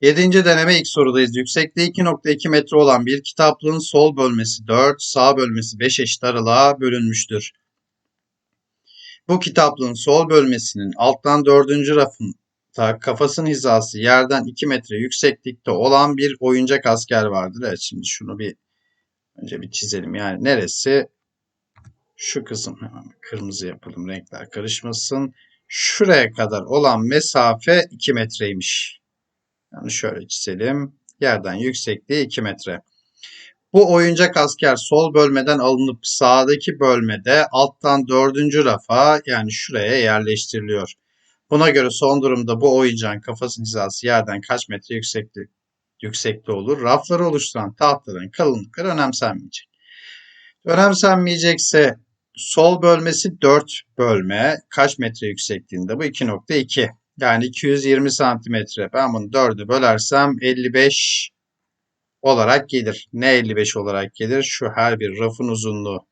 Yedinci deneme ilk sorudayız. Yüksekliği 2.2 metre olan bir kitaplığın sol bölmesi 4, sağ bölmesi 5 eşit aralığa bölünmüştür. Bu kitaplığın sol bölmesinin alttan dördüncü rafında kafasının hizası yerden 2 metre yükseklikte olan bir oyuncak asker vardır. Evet şimdi şunu bir önce bir çizelim. Yani neresi? Şu kısım hemen kırmızı yapalım renkler karışmasın. Şuraya kadar olan mesafe 2 metreymiş. Yani şöyle çizelim. Yerden yüksekliği 2 metre. Bu oyuncak asker sol bölmeden alınıp sağdaki bölmede alttan dördüncü rafa yani şuraya yerleştiriliyor. Buna göre son durumda bu oyuncağın kafasının hizası yerden kaç metre yükseklik, yüksekte olur? Rafları oluşturan tahtaların kalınlıkları önemsenmeyecek. Önemsenmeyecekse sol bölmesi 4 bölme kaç metre yüksekliğinde? Bu 2.2. Yani 220 santimetre. Ben bunu 4'ü bölersem 55 olarak gelir. Ne 55 olarak gelir? Şu her bir rafın uzunluğu.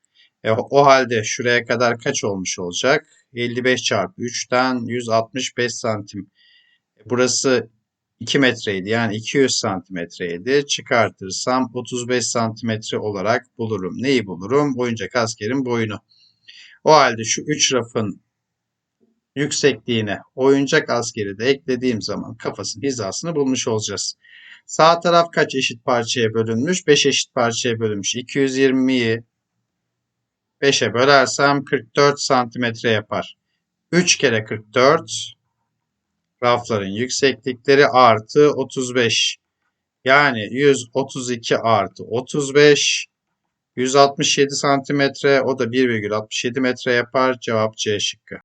E, o halde şuraya kadar kaç olmuş olacak? 55 çarpı 3'ten 165 santim. E, Burası 2 metreydi. Yani 200 santimetreydi. Çıkartırsam 35 santimetre olarak bulurum. Neyi bulurum? Oyuncak askerin boyunu. O halde şu 3 rafın yüksekliğine oyuncak askeri de eklediğim zaman kafasının hizasını bulmuş olacağız. Sağ taraf kaç eşit parçaya bölünmüş? 5 eşit parçaya bölünmüş. 220'yi 5'e bölersem 44 santimetre yapar. 3 kere 44 rafların yükseklikleri artı 35. Yani 132 artı 35 167 santimetre o da 1,67 metre yapar. Cevap C şıkkı.